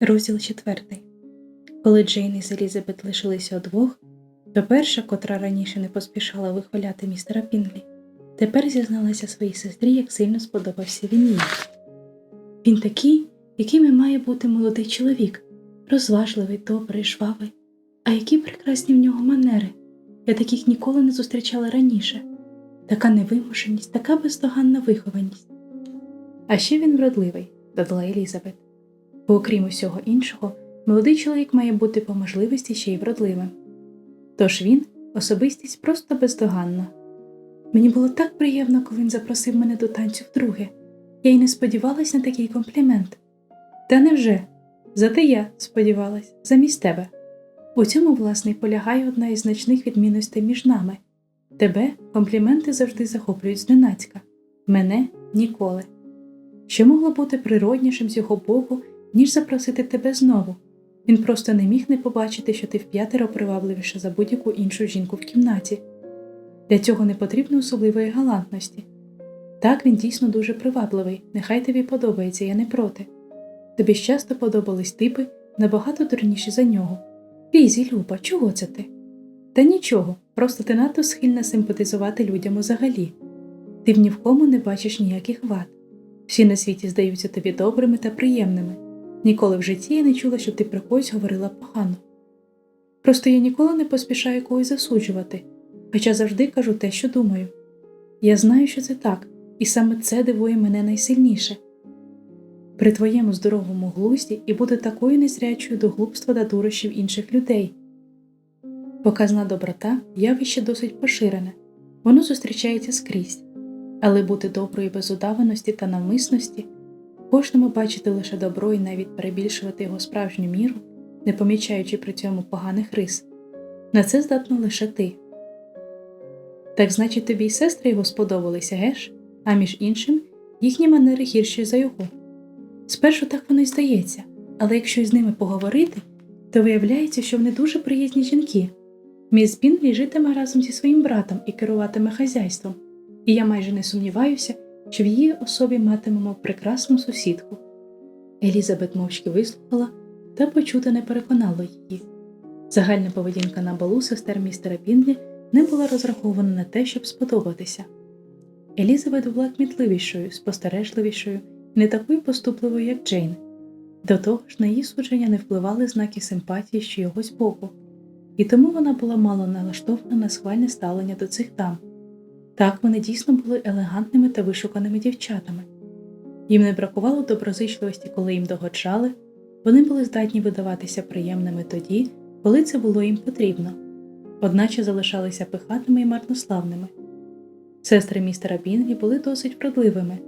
Розділ четвертий. Коли Джейн і Елізабет лишилися удвох, то перша, котра раніше не поспішала вихваляти містера Пінглі, тепер зізналася своїй сестрі, як сильно сподобався він їй. Він такий, яким і має бути молодий чоловік, розважливий, добрий, жвавий. А які прекрасні в нього манери. Я таких ніколи не зустрічала раніше. Така невимушеність, така бездоганна вихованість. А ще він вродливий, додала Елізабет. Бо, окрім усього іншого, молодий чоловік має бути по можливості ще й вродливим. Тож він особистість просто бездоганна. Мені було так приємно, коли він запросив мене до танцю вдруге. Я й не сподівалась на такий комплімент. Та невже? Зате я сподівалась, замість тебе. У цьому, власне, полягає одна із значних відмінностей між нами. Тебе компліменти завжди захоплюють зненацька, мене ніколи. Що могло бути природнішим з його боку, ніж запросити тебе знову. Він просто не міг не побачити, що ти вп'ятеро привабливіша за будь-яку іншу жінку в кімнаті. Для цього не потрібно особливої галантності. Так, він дійсно дуже привабливий, нехай тобі подобається, я не проти. Тобі часто подобались типи набагато дурніші за нього. Лізі, Люба, чого це ти? Та нічого, просто ти надто схильна симпатизувати людям взагалі. Ти в ні в кому не бачиш ніяких вад. Всі на світі здаються тобі добрими та приємними. Ніколи в житті я не чула, щоб ти про когось говорила погано. Просто я ніколи не поспішаю когось засуджувати, хоча завжди кажу те, що думаю. Я знаю, що це так, і саме це дивує мене найсильніше. При твоєму здоровому глузді і бути такою незрячою до глупства та дурощів інших людей. Показна доброта явище досить поширене, воно зустрічається скрізь, але бути доброю без удаваності та навмисності, кожному бачити лише добро і навіть перебільшувати його справжню міру, не помічаючи при цьому поганих рис, на це здатна лише ти. Так значить, тобі й сестри його сподобалися, геш, а між іншим, їхні манери гірші за його. Спершу так воно й здається, але якщо із ними поговорити, то виявляється, що вони дуже приязні жінки. Міс Бінлі житиме разом зі своїм братом і керуватиме хазяйством, і я майже не сумніваюся, що в її особі матимемо прекрасну сусідку. Елізабет мовчки вислухала та почута не переконало її. Загальна поведінка на балу сестер містера Бінлі не була розрахована на те, щоб сподобатися. Елізабет була кмітливішою, спостережливішою не такою поступливою, як Джейн. До того ж, на її судження не впливали знаки симпатії з чогось боку, і тому вона була мало налаштована на схвальне ставлення до цих дам. Так вони дійсно були елегантними та вишуканими дівчатами. Їм не бракувало доброзичливості, коли їм догоджали, вони були здатні видаватися приємними тоді, коли це було їм потрібно, одначе залишалися пихатими і марнославними. Сестри містера Бінглі були досить вродливими.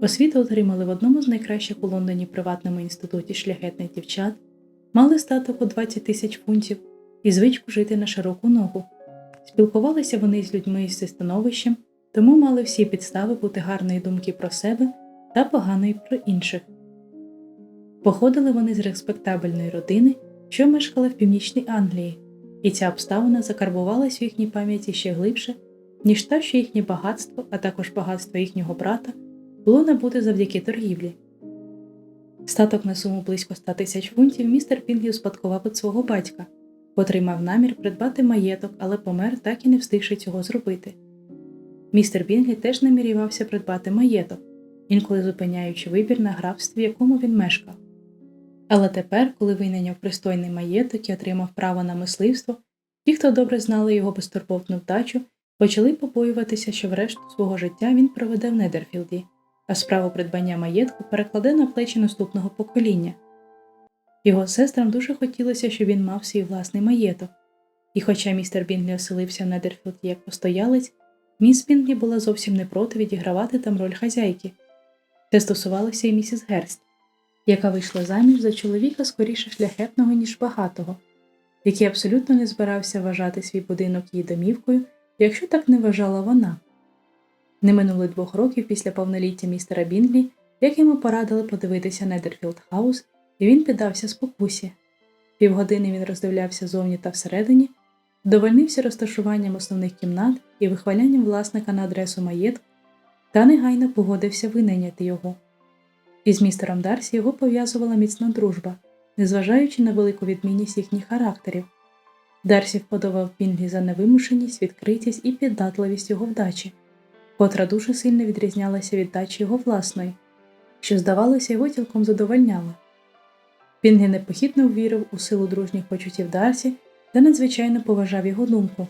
Освіту отримали в одному з найкращих у Лондоні приватному інституті шляхетних дівчат, мали статок у 20 тисяч фунтів і звичку жити на широку ногу. Спілкувалися вони з людьми із становищем, тому мали всі підстави бути гарної думки про себе та поганої про інших. Походили вони з респектабельної родини, що мешкала в північній Англії, і ця обставина закарбувалась в їхній пам'яті ще глибше, ніж та, що їхнє багатство, а також багатство їхнього брата було набути завдяки торгівлі. Статок на суму близько 100 тисяч фунтів містер Пінглі успадкував від свого батька, котрий мав намір придбати маєток, але помер, так і не встигши цього зробити. Містер Бінглі теж намірювався придбати маєток, інколи зупиняючи вибір на графстві, в якому він мешкав. Але тепер, коли винайняв пристойний маєток і отримав право на мисливство, ті, хто добре знали його безтурботну вдачу, почали побоюватися, що врешту свого життя він проведе в Недерфілді, а справу придбання маєтку перекладе на плечі наступного покоління. Його сестрам дуже хотілося, щоб він мав свій власний маєток, і хоча містер Бінглі оселився в Недерфілді як постоялець, міс Бінглі була зовсім не проти відігравати там роль хазяйки. Це стосувалося і місіс Герст, яка вийшла заміж за чоловіка скоріше шляхетного, ніж багатого, який абсолютно не збирався вважати свій будинок її домівкою, якщо так не вважала вона. Не минули двох років після повноліття містера Бінглі, як йому порадили подивитися Недерфілд Хаус, і він піддався спокусі. Півгодини він роздивлявся зовні та всередині, довольнився розташуванням основних кімнат і вихвалянням власника на адресу маєтку, та негайно погодився винайняти його. Із містером Дарсі його пов'язувала міцна дружба, незважаючи на велику відмінність їхніх характерів. Дарсі вподобав Пінглі за невимушеність, відкритість і піддатливість його вдачі, котра дуже сильно відрізнялася від дачі його власної, що, здавалося, його цілком задовольняла. Пінглі непохитно ввірив у силу дружніх почуттів Дарсі та надзвичайно поважав його думку.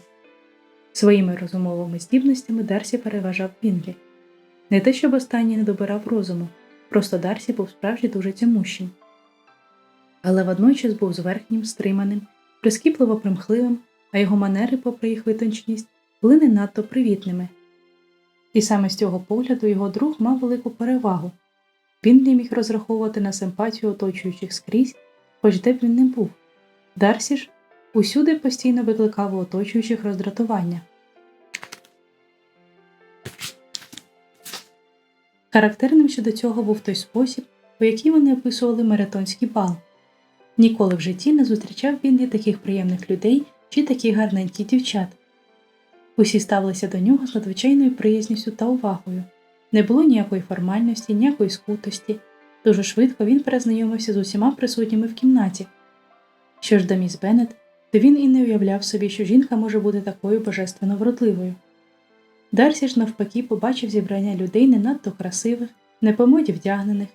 Своїми розумовими здібностями Дарсі переважав Пінглі. Не те, щоб останній не добирав розуму, просто Дарсі був справді дуже цямущим. Але водночас був зверхнім, стриманим, прискіпливо примхливим, а його манери, попри їх витонченість, були не надто привітними. І саме з цього погляду його друг мав велику перевагу. Пінглі міг розраховувати на симпатію оточуючих скрізь, хоч де б він не був. Дарсі ж усюди постійно викликав у оточуючих роздратування. Характерним щодо цього був той спосіб, у який вони описували маратонський бал. Ніколи в житті не зустрічав Бінлі таких приємних людей чи таких гарненьких дівчат. Усі ставилися до нього з надзвичайною приязністю та увагою. Не було ніякої формальності, ніякої скутості. Дуже швидко він перезнайомився з усіма присутніми в кімнаті. Що ж до міс Беннет, то він і не уявляв собі, що жінка може бути такою божественно вродливою. Дарсі ж навпаки побачив зібрання людей не надто красивих, не по моді вдягнених,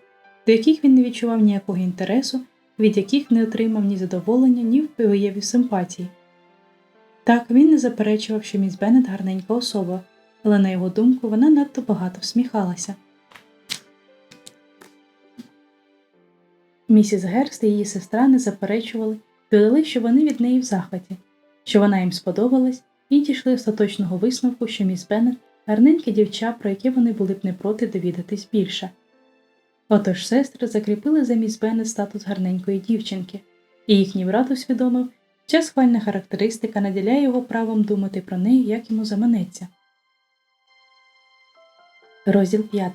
до яких він не відчував ніякого інтересу, від яких не отримав ні задоволення, ні виявів симпатії. Так, він не заперечував, що міс Беннет гарненька особа, але на його думку вона надто багато всміхалася. Місіс Герст і її сестра не заперечували, додали, що вони від неї в захваті, що вона їм сподобалась, і дійшли остаточного висновку, що міс Беннет гарненьке дівча, про яке вони були б не проти довідатись більше. Отож сестри закріпили за міс Беннет статус гарненької дівчинки, і їхній брат усвідомив, ця схвальна характеристика наділяє його правом думати про неї, як йому заманеться. Розділ 5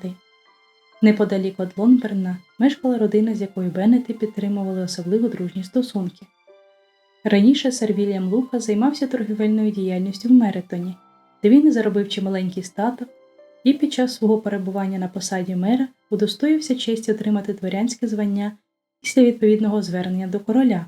Неподалік від Лонберна мешкала родина, з якою Беннети підтримували особливо дружні стосунки. Раніше сер Вільям Лука займався торгівельною діяльністю в Меритоні, де він заробив чималенький статок і під час свого перебування на посаді мера удостоївся честі отримати дворянське звання після відповідного звернення до короля.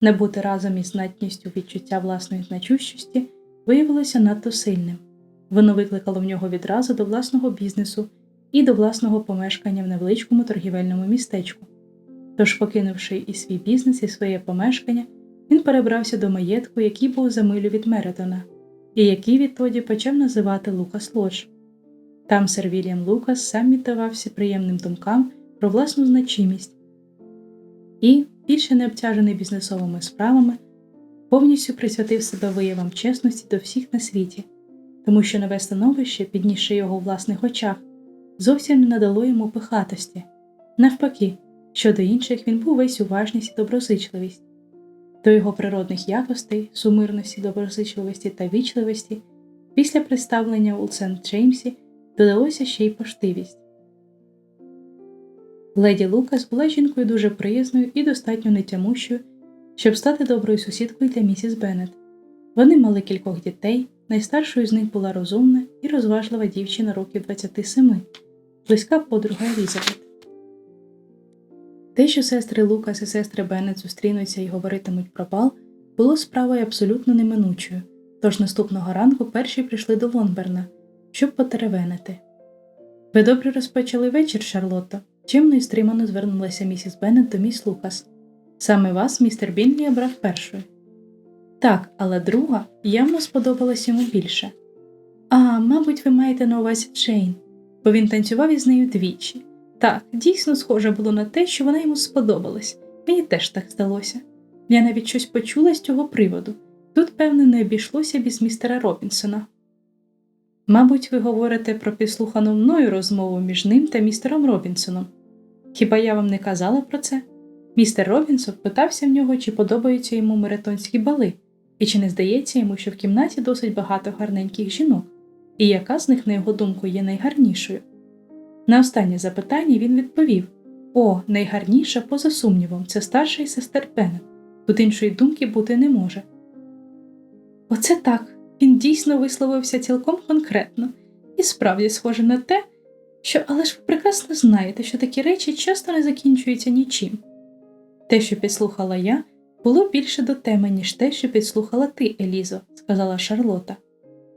Не бути разом із знатністю відчуття власної значущості виявилося надто сильним. Воно викликало в нього відразу до власного бізнесу і до власного помешкання в невеличкому торгівельному містечку. Тож, покинувши і свій бізнес, і своє помешкання, він перебрався до маєтку, який був за милю від Меретона, і який відтоді почав називати Лукас Лодж. Там сер Вільям Лукас сам віддавався приємним думкам про власну значимість і, більше не обтяжений бізнесовими справами, повністю присвятив себе виявам чесності до всіх на світі, тому що нове становище, піднісши його у власних очах, зовсім не надало йому пихатості. Навпаки, щодо інших він був весь уважність і доброзичливість. До його природних якостей, сумирності, доброзичливості та вічливості, після представлення у Сент Джеймсі додалося ще й поштивість. Леді Лукас була жінкою дуже приязною і достатньо нетямущою, щоб стати доброю сусідкою для місіс Беннет. Вони мали кількох дітей, найстаршою з них була розумна і розважлива дівчина років 27, близька подруга Елізабет. Те, що сестри Лукас і сестри Беннет зустрінуться і говоритимуть про бал, було справою абсолютно неминучою, тож наступного ранку перші прийшли до Вонберна, щоб потеревенити. Ви добре розпочали вечір, Шарлотто, чимно і стримано звернулася місіс Беннет до міс Лукас. Саме вас містер Бінлі обрав першою. Так, але друга явно сподобалась йому більше. А, мабуть, ви маєте на увазі Джейн, бо він танцював із нею двічі. Так, дійсно схоже було на те, що вона йому сподобалась. Мені теж так здалося. Я навіть щось почула з цього приводу. Тут, певне, не обійшлося без містера Робінсона. Мабуть, ви говорите про підслухану мною розмову між ним та містером Робінсоном. Хіба я вам не казала про це? Містер Робінсон питався в нього, чи подобаються йому маратонські бали, і чи не здається йому, що в кімнаті досить багато гарненьких жінок, і яка з них, на його думку, є найгарнішою. На останнє запитання він відповів О, найгарніша, поза сумнівом, це старша із сестер Беннет. Тут іншої думки бути не може. Оце так. Він дійсно висловився цілком конкретно і справді схоже на те, що, але ж ви прекрасно знаєте, що такі речі часто не закінчуються нічим. Те, що підслухала я, було більше до теми, ніж те, що підслухала ти, Елізо, сказала Шарлота.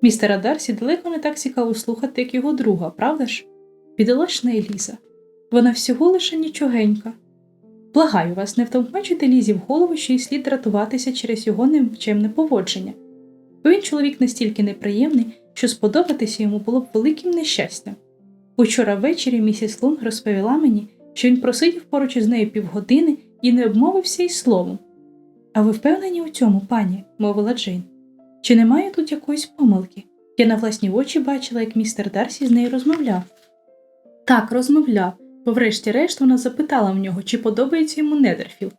Містера Дарсі далеко не так цікаво слухати, як його друга, правда ж? Бідолашна Еліза. Вона всього лише нічогенька. Благаю вас, не втовмачуйте Лізі в голову, що й слід дратуватися через його невчемне поводження, бо він чоловік настільки неприємний, що сподобатися йому було б великим нещастям. Учора ввечері місіс Лунг розповіла мені, що він просидів поруч із нею півгодини і не обмовився й словом. А ви впевнені у цьому, пані, мовила Джейн. Чи немає тут якоїсь помилки? Я на власні очі бачила, як містер Дарсі з нею розмовляв. Так, розмовляв, бо врешті-решт вона запитала в нього, чи подобається йому Недерфілд,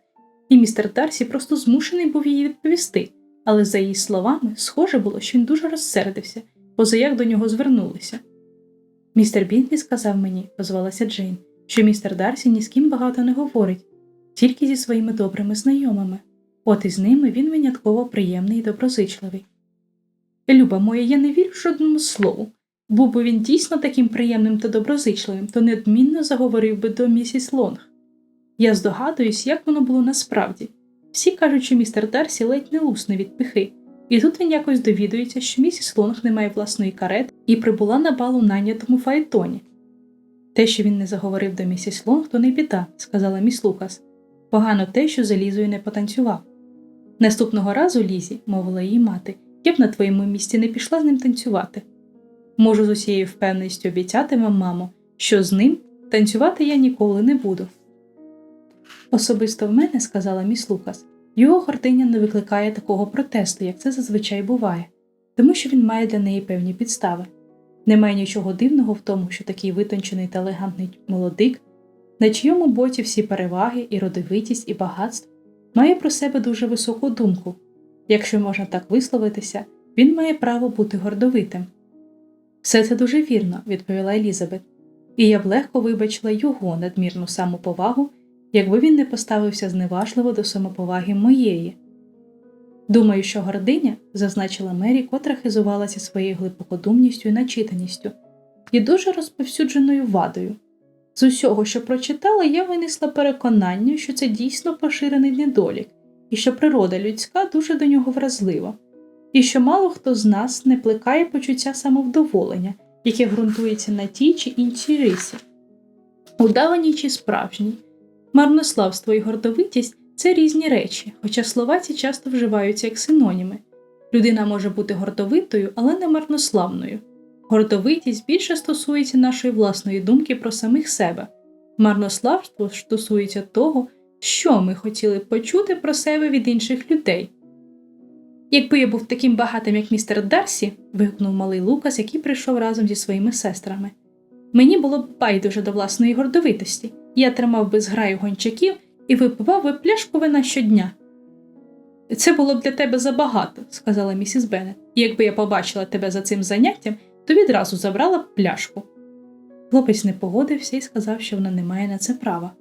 і містер Дарсі просто змушений був їй відповісти, але за її словами, схоже було, що він дуже розсердився, поза як до нього звернулися. Містер Бінтлі сказав мені, озвалася Джейн, що містер Дарсі ні з ким багато не говорить, тільки зі своїми добрими знайомими. От із ними він винятково приємний і доброзичливий. Люба моя, я не вірю жодному слову. Був би він дійсно таким приємним та доброзичливим, то неодмінно заговорив би до місіс Лонг. Я здогадуюсь, як воно було насправді. Всі кажуть, що містер Дарсі ледь не лусне від пихи, і тут він якось довідується, що місіс Лонг не має власної карети і прибула на балу найнятому фаетоні. Те, що він не заговорив до місіс Лонг, то не біда, сказала міс Лукас. Погано те, що за Лізою не потанцював. Наступного разу, Лізі, мовила її мати, я б на твоєму місці не пішла з ним танцювати. Можу з усією впевненістю обіцяти вам, мамо, що з ним танцювати я ніколи не буду. Особисто в мене, сказала міс Лукас, його гординя не викликає такого протесту, як це зазвичай буває, тому що він має для неї певні підстави. Немає нічого дивного в тому, що такий витончений та елегантний молодик, на чийому боці всі переваги, і родовитість, і багатство, має про себе дуже високу думку. Якщо можна так висловитися, він має право бути гордовитим. Все це дуже вірно, відповіла Елізабет, і я б легко вибачила його надмірну самоповагу, якби він не поставився зневажливо до самоповаги моєї. Думаю, що гординя, зазначила Мері, котра хизувалася своєю глибокодумністю і начитаністю, є дуже розповсюдженою вадою. З усього, що прочитала, я винесла переконання, що це дійсно поширений недолік, і що природа людська дуже до нього вразлива, і що мало хто з нас не плекає почуття самовдоволення, яке ґрунтується на тій чи іншій рисі, удаваній чи справжній. Марнославство і гордовитість це різні речі, хоча слова ці часто вживаються як синоніми. Людина може бути гордовитою, але не марнославною. Гордовитість більше стосується нашої власної думки про самих себе. Марнославство стосується того, що ми хотіли б почути про себе від інших людей. Якби я був таким багатим, як містер Дарсі, вигукнув малий Лукас, який прийшов разом зі своїми сестрами. Мені було б байдуже до власної гордовитості. Я тримав би зграю гончаків і випивав би пляшку вина щодня. Це було б для тебе забагато, сказала місіс Беннет, і якби я побачила тебе за цим заняттям, то відразу забрала б пляшку. Хлопець не погодився і сказав, що вона не має на це права.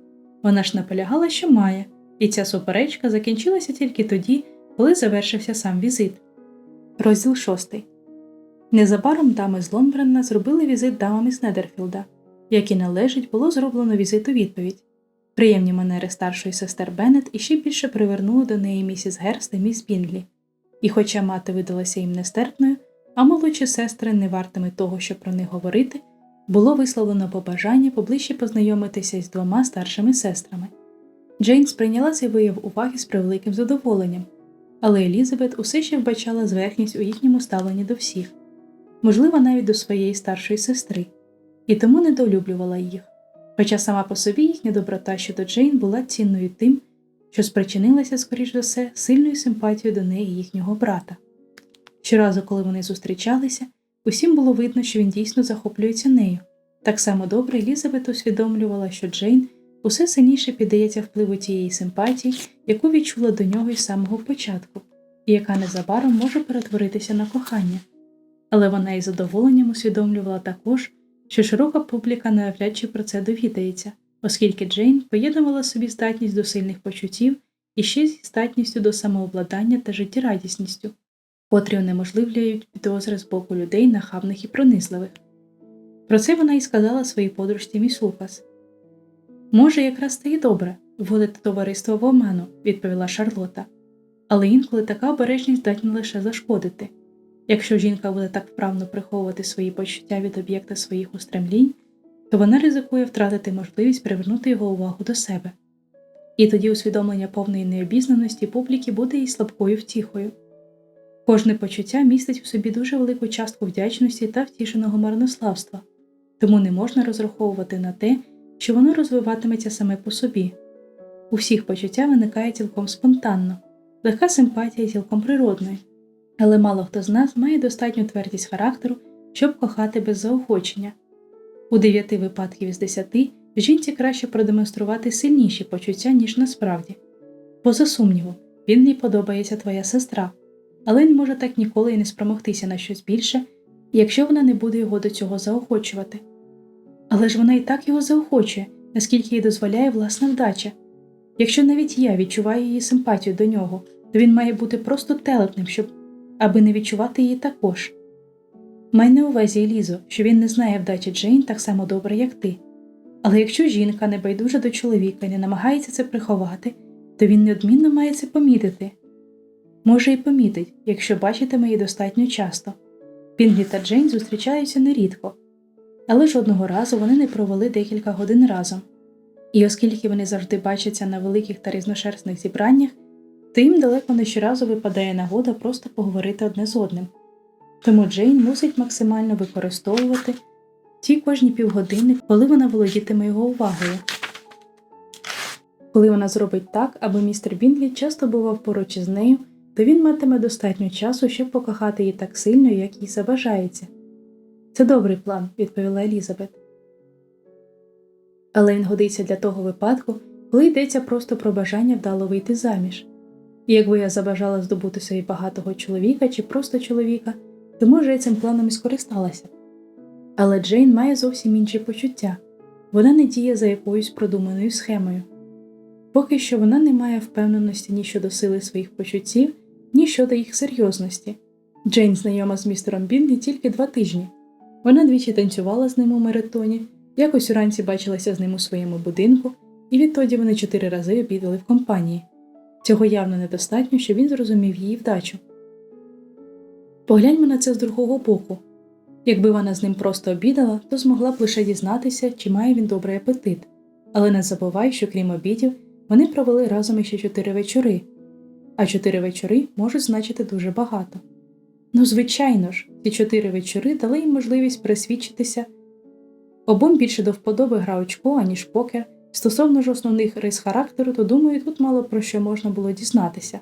Вона ж наполягала, що має, і ця суперечка закінчилася тільки тоді, коли завершився сам візит. Розділ шостий. Незабаром дами з Лонбренна зробили візит дамам із Недерфілда, як і належить, було зроблено візит у відповідь. Приємні манери старшої сестер Беннет іще більше привернули до неї місіс Герст та міс Бінглі, і, хоча мати видалася їм нестерпною, а молодші сестри не вартими того, щоб про них говорити, було висловлено побажання поближче познайомитися із двома старшими сестрами. Джейн сприйняла цей вияв уваги з превеликим задоволенням, але Елізабет усе ще вбачала зверхність у їхньому ставленні до всіх, можливо, навіть до своєї старшої сестри, і тому недолюблювала їх. Хоча сама по собі їхня доброта щодо Джейн була цінною тим, що спричинилася, скоріш за все, сильною симпатією до неї їхнього брата. Щоразу, коли вони зустрічалися, усім було видно, що він дійсно захоплюється нею. Так само добре Елізабет усвідомлювала, що Джейн усе сильніше піддається впливу тієї симпатії, яку відчула до нього із самого початку, і яка незабаром може перетворитися на кохання. Але вона із задоволенням усвідомлювала також, що широка публіка навряд чи про це довідається, оскільки Джейн поєднувала собі здатність до сильних почуттів і ще зі здатністю до самообладання та життєрадісністю, котрі унеможливлюють підозри з боку людей нахабних і пронизливих. Про це вона і сказала своїй подружці міс Лукас. Може, якраз це і добре, вводити товариство в оману, відповіла Шарлота. Але інколи така обережність здатна лише зашкодити. Якщо жінка буде так вправно приховувати свої почуття від об'єкта своїх устремлінь, то вона ризикує втратити можливість привернути його увагу до себе. І тоді усвідомлення повної необізнаності публіки буде їй слабкою втіхою. Кожне почуття містить у собі дуже велику частку вдячності та втішеного марнославства, тому не можна розраховувати на те, що воно розвиватиметься саме по собі. У всіх почуття виникає цілком спонтанно, легка симпатія цілком природною, але мало хто з нас має достатню твердість характеру, щоб кохати без заохочення. У дев'яти випадків із десяти жінці краще продемонструвати сильніші почуття, ніж насправді. Поза сумнівом, він їй подобається твоя сестра, але він може так ніколи і не спромогтися на щось більше, якщо вона не буде його до цього заохочувати. Але ж вона і так його заохочує, наскільки їй дозволяє власна вдача. Якщо навіть я відчуваю її симпатію до нього, то він має бути просто телепним, щоб аби не відчувати її також. Май на увазі, Елізо, що він не знає вдачі Джейн так само добре, як ти. Але якщо жінка не байдужа до чоловіка і не намагається це приховати, то він неодмінно має це помітити. Може, і помітить, якщо бачитиме її достатньо часто. Пінглі та Джейн зустрічаються нерідко, але жодного разу вони не провели декілька годин разом. І оскільки вони завжди бачаться на великих та різношерстних зібраннях, то їм далеко не щоразу випадає нагода просто поговорити одне з одним. Тому Джейн мусить максимально використовувати ті кожні півгодини, коли вона володітиме його увагою. Коли вона зробить так, аби містер Бінглі часто бував поруч із нею, то він матиме достатньо часу, щоб покохати її так сильно, як їй забажається. Це добрий план, відповіла Елізабет. Але він годиться для того випадку, коли йдеться просто про бажання вдало вийти заміж. І якби я забажала здобути собі багатого чоловіка чи просто чоловіка, то може я цим планом і скористалася. Але Джейн має зовсім інші почуття вона не діє за якоюсь продуманою схемою. Поки що вона не має впевненості ні щодо сили своїх почуттів, ні щодо їх серйозності. Джейн знайома з містером Бінлі тільки два тижні. Вона двічі танцювала з ним у Меритоні, якось уранці бачилася з ним у своєму будинку, і відтоді вони чотири рази обідали в компанії. Цього явно недостатньо, щоб він зрозумів її вдачу. Погляньмо на це з другого боку. Якби вона з ним просто обідала, то змогла б лише дізнатися, чи має він добрий апетит, але не забувай, що крім обідів, вони провели разом іще чотири вечори, а чотири вечори можуть значити дуже багато. Ну, звичайно ж, ці чотири вечори дали їм можливість пересвідчитися. Обом більше до вподоби гра очко, аніж покер. Стосовно ж основних рис характеру, то думаю, тут мало про що можна було дізнатися.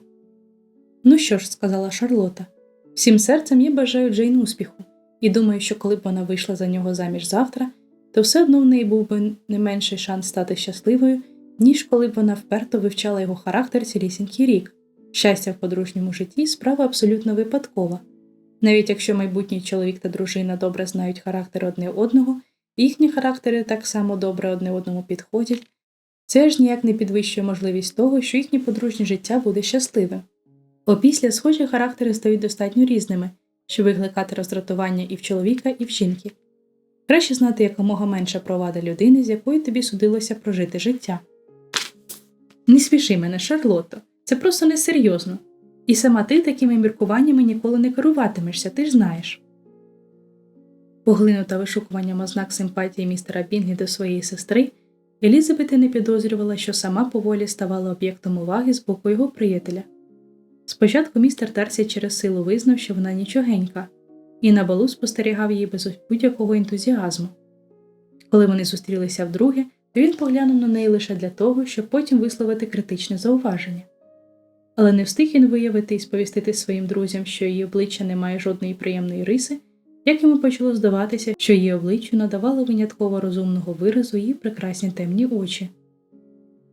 Ну що ж, сказала Шарлота, всім серцем я бажаю Джейн успіху, і думаю, що коли б вона вийшла за нього заміж завтра, то все одно в неї був би не менший шанс стати щасливою, ніж коли б вона вперто вивчала його характер цілісінький рік. Щастя в подружньому житті справа абсолютно випадкова. Навіть якщо майбутній чоловік та дружина добре знають характер одне одного, їхні характери так само добре одне одному підходять, це ж ніяк не підвищує можливість того, що їхнє подружнє життя буде щасливим. Опісля схожі характери стають достатньо різними, щоб викликати роздратування і в чоловіка, і в жінки. Краще знати якомога менше провади людини, з якою тобі судилося прожити життя. Не спіши мене, Шарлотто, це просто несерйозно. І сама ти такими міркуваннями ніколи не керуватимешся, ти ж знаєш. Поглинута вишукуванням ознак симпатії містера Бінглі до своєї сестри, Елізабет і не підозрювала, що сама поволі ставала об'єктом уваги з боку його приятеля. Спочатку містер Дарсі через силу визнав, що вона нічогенька, і на балу спостерігав її без будь-якого ентузіазму. Коли вони зустрілися вдруге, він поглянув на неї лише для того, щоб потім висловити критичне зауваження. Але не встиг він виявити і сповістити своїм друзям, що її обличчя не має жодної приємної риси, як йому почало здаватися, що її обличчю надавало винятково розумного виразу її прекрасні темні очі.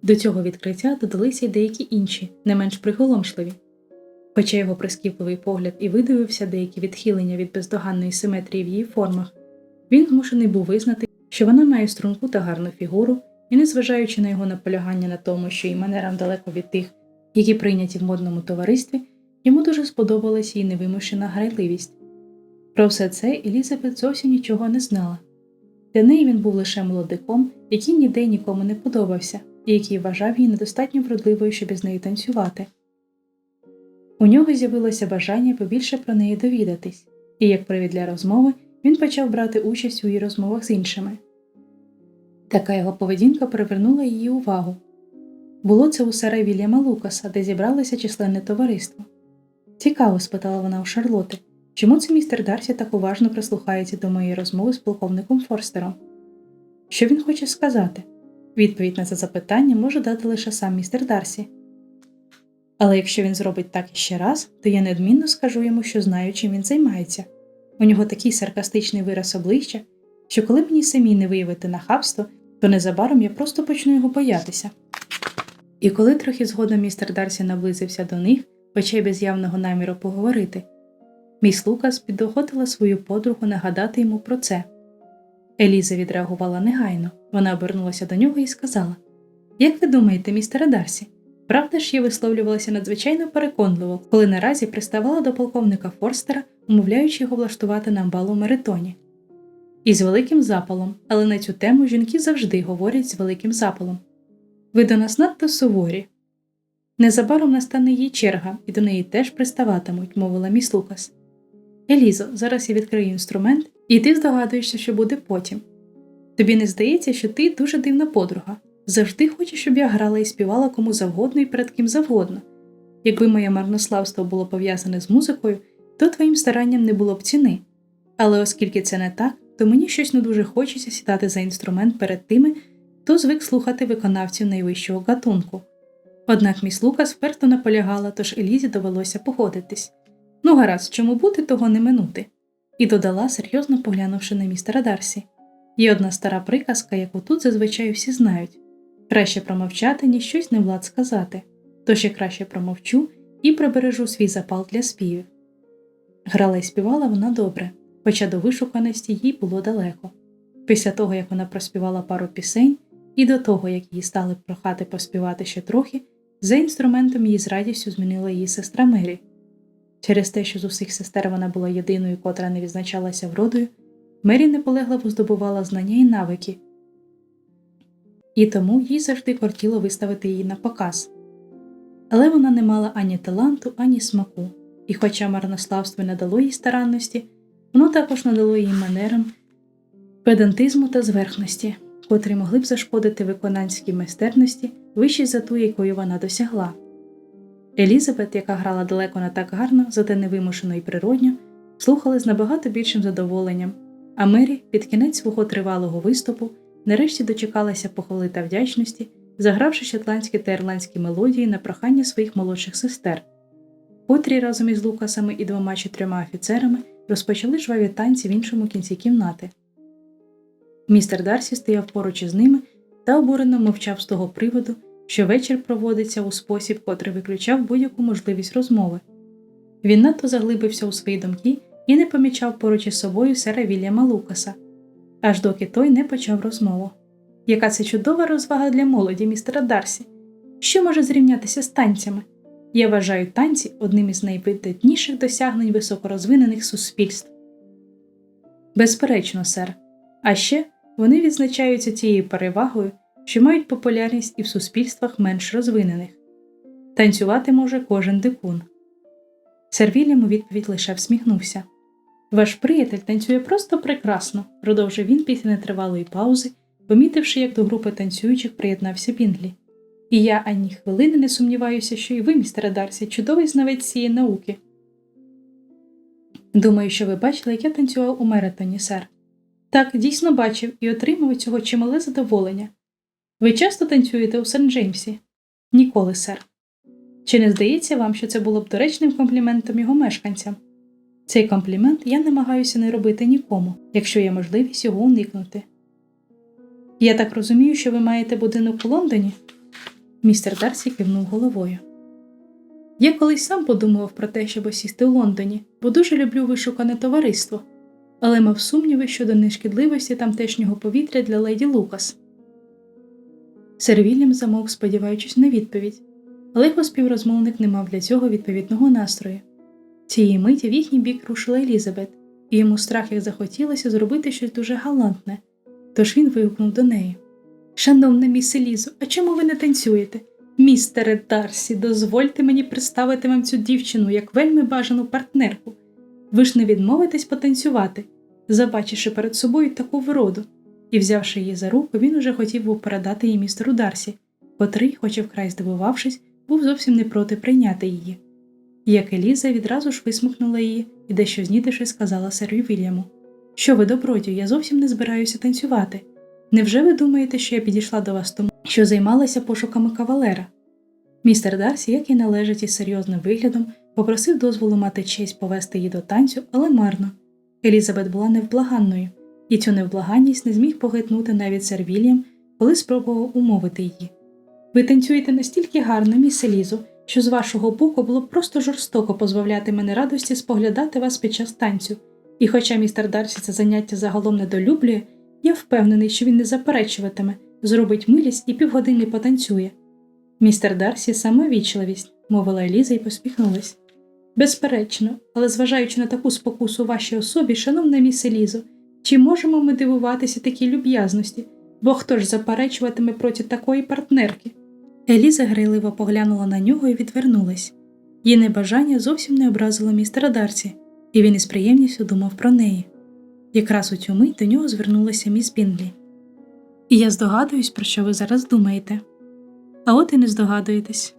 До цього відкриття додалися й деякі інші, не менш приголомшливі. Хоча його прискіпливий погляд і видивився деякі відхилення від бездоганної симетрії в її формах, він змушений був визнати, що вона має струнку та гарну фігуру, і, незважаючи на його наполягання на тому, що її манерам далеко від тих, які прийняті в модному товаристві, йому дуже сподобалася її невимушена грайливість. Про все це Елізабет зовсім нічого не знала. Для неї він був лише молодиком, який ніде нікому не подобався, і який вважав її недостатньо вродливою, щоб із нею танцювати. У нього з'явилося бажання побільше про неї довідатись, і як привід для розмови він почав брати участь у її розмовах з іншими. Така його поведінка привернула її увагу. Було це у сера Вільяма Лукаса, де зібралося численне товариство. Цікаво, спитала вона у Шарлоти, чому це містер Дарсі так уважно прислухається до моєї розмови з полковником Форстером? Що він хоче сказати? Відповідь на це запитання може дати лише сам містер Дарсі. Але якщо він зробить так іще раз, то я неодмінно скажу йому, що знаю, чим він займається. У нього такий саркастичний вираз обличчя, що коли мені самі не виявити нахабство, то незабаром я просто почну його боятися. І коли трохи згодом містер Дарсі наблизився до них, хоча й без явного наміру поговорити, міс Лукас підохотила свою подругу нагадати йому про це. Еліза відреагувала негайно, вона обернулася до нього і сказала: Як ви думаєте, містере Дарсі? Правда ж я висловлювалася надзвичайно переконливо, коли наразі приставала до полковника Форстера, умовляючи його влаштувати нам бал у Меритоні. І великим запалом, але на цю тему жінки завжди говорять з великим запалом. Ви до нас надто суворі. Незабаром настане її черга, і до неї теж приставатимуть, мовила міс Лукас. Елізо, зараз я відкрию інструмент, і ти здогадуєшся, що буде потім. Тобі не здається, що ти дуже дивна подруга. Завжди хочеш, щоб я грала і співала кому завгодно і перед ким завгодно. Якби моє марнославство було пов'язане з музикою, то твоїм старанням не було б ціни. Але оскільки це не так, то мені щось не дуже хочеться сідати за інструмент перед тими, хто звик слухати виконавців найвищого гатунку. Однак міс Лукас вперто наполягала, тож Елізі довелося погодитись. Ну, гаразд, чому бути, того не минути, і додала, серйозно поглянувши на містера Дарсі. Є одна стара приказка, яку тут зазвичай всі знають краще промовчати, ніж щось не влад сказати, тож я краще промовчу і прибережу свій запал для співів. Грала і співала вона добре, хоча до вишуканості їй було далеко. Після того, як вона проспівала пару пісень, і до того, як її стали прохати поспівати ще трохи, за інструментом її з радістю змінила її сестра Мері. Через те, що з усіх сестер вона була єдиною, котра не відзначалася вродою, Мері неполегливо здобувала знання і навики, і тому їй завжди кортіло виставити її на показ. Але вона не мала ані таланту, ані смаку, і, хоча марнославство не дало їй старанності, воно також надало їй манерам, педантизму та зверхності, котрі могли б зашкодити виконанській майстерності вищій за ту, якою вона досягла. Елізабет, яка грала далеко не так гарно, зате невимушено і природньо, слухали з набагато більшим задоволенням, а Мері під кінець свого тривалого виступу нарешті дочекалася похвали та вдячності, загравши шотландські та ірландські мелодії на прохання своїх молодших сестер, котрі разом із Лукасами і двома чи трьома офіцерами розпочали жваві танці в іншому кінці кімнати. Містер Дарсі стояв поруч із ними та обурено мовчав з того приводу, що вечір проводиться у спосіб, котрий виключав будь-яку можливість розмови. Він надто заглибився у свої думки і не помічав поруч із собою сера Вільяма Лукаса, аж доки той не почав розмову. Яка це чудова розвага для молоді, містера Дарсі, що може зрівнятися з танцями? Я вважаю танці одним із найвидатніших досягнень високорозвинених суспільств. Безперечно, сер. А ще вони відзначаються тією перевагою, що мають популярність і в суспільствах менш розвинених. Танцювати може кожен дикун. Сер Вільям у відповідь лише всміхнувся. Ваш приятель танцює просто прекрасно, продовжив він після нетривалої паузи, помітивши, як до групи танцюючих приєднався Бінглі. І я ані хвилини не сумніваюся, що і ви, містере Дарсі, чудовий знавець цієї науки. Думаю, що ви бачили, як я танцював у Меретоні, сер. Так, дійсно бачив і отримав цього чимале задоволення. Ви часто танцюєте у Сент Джеймсі? Ніколи, сер. Чи не здається вам, що це було б доречним компліментом його мешканцям? Цей комплімент я намагаюся не робити нікому, якщо є можливість його уникнути. Я так розумію, що ви маєте будинок у Лондоні? Містер Дарсі кивнув головою. Я колись сам подумував про те, щоб осісти у Лондоні, бо дуже люблю вишукане товариство, але мав сумніви щодо нешкідливості тамтешнього повітря для леді Лукас. Сер Вільям замовк, сподіваючись на відповідь, але його співрозмовник не мав для цього відповідного настрою. Цієї миті в їхній бік рушила Елізабет, і йому страх як захотілося зробити щось дуже галантне, тож він вигукнув до неї Шановна міс Елізо, а чому ви не танцюєте? Містере Дарсі, дозвольте мені представити вам цю дівчину як вельми бажану партнерку. Ви ж не відмовитесь потанцювати, забачивши перед собою таку вроду. І, взявши її за руку, він уже хотів був передати її містеру Дарсі, котрий, хоч і вкрай здивувавшись, був зовсім не проти прийняти її. Як Еліза відразу ж висмикнула її і дещо знітивши сказала серві Вільяму: Що ви, добродію, я зовсім не збираюся танцювати. Невже ви думаєте, що я підійшла до вас тому, що займалася пошуками кавалера? Містер Дарсі, як і належить із серйозним виглядом, попросив дозволу мати честь повести її до танцю, але марно. Елізабет була невблаганною, і цю невблаганність не зміг погитнути навіть сер Вільям, коли спробував умовити її. Ви танцюєте настільки гарно, міс Елізо, що з вашого боку було б просто жорстоко позбавляти мене радості споглядати вас під час танцю. І хоча містер Дарсі це заняття загалом недолюблює, я впевнений, що він не заперечуватиме, зробить милість і півгодини потанцює. Містер Дарсі саме вічливість, мовила Еліза і посміхнулась. Безперечно, але зважаючи на таку спокусу вашій особі, шановна міс Елізо, чи можемо ми дивуватися такій люб'язності, бо хто ж заперечуватиме проти такої партнерки? Еліза грайливо поглянула на нього і відвернулась. Її небажання зовсім не образило містера Дарсі, і він із приємністю думав про неї. Якраз у цю мить до нього звернулася міс Бінглі. І я здогадуюсь, про що ви зараз думаєте. А от і не здогадуєтесь.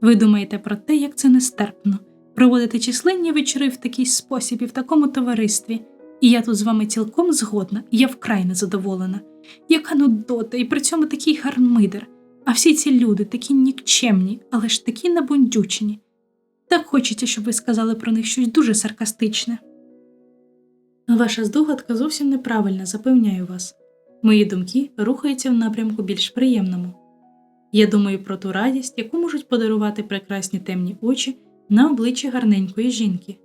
Ви думаєте про те, як це нестерпно проводити численні вечори в такий спосіб і в такому товаристві, і я тут з вами цілком згодна, і я вкрай незадоволена. Яка нудота, і при цьому такий гармидер, а всі ці люди такі нікчемні, але ж такі набундючені. Так хочеться, щоб ви сказали про них щось дуже саркастичне. Ваша здогадка зовсім неправильна, запевняю вас. Мої думки рухаються в напрямку більш приємному. Я думаю про ту радість, яку можуть подарувати прекрасні темні очі на обличчі гарненької жінки.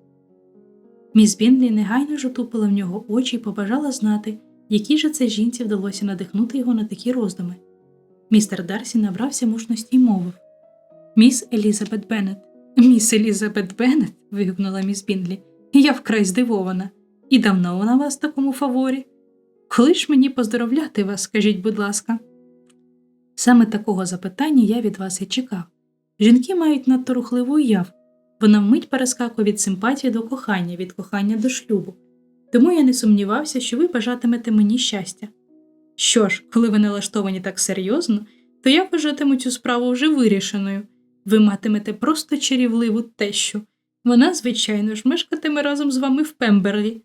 Міс Бінлі негайно ж утупила в нього очі і побажала знати, якій же це жінці вдалося надихнути його на такі роздуми. Містер Дарсі набрався мужності й мовив Міс Елізабет Беннет. Міс Елізабет Беннет. вигукнула міс Бінлі. Я вкрай здивована. І давно вона вас в такому фаворі? Коли ж мені поздоровляти вас, скажіть, будь ласка? Саме такого запитання я від вас і чекав. Жінки мають надто рухливу уяв, вона вмить перескакує від симпатії до кохання, від кохання до шлюбу. Тому я не сумнівався, що ви бажатимете мені щастя. Що ж, коли ви налаштовані так серйозно, то я вважатиму цю справу вже вирішеною. Ви матимете просто чарівливу тещу. Вона, звичайно ж, мешкатиме разом з вами в Пемберлі.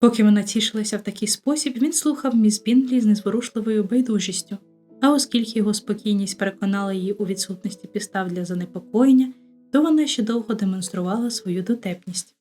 Поки вона тішилася в такий спосіб, він слухав міс Бінглі з незворушливою байдужістю, а оскільки його спокійність переконала її у відсутності підстав для занепокоєння, то вона ще довго демонструвала свою дотепність.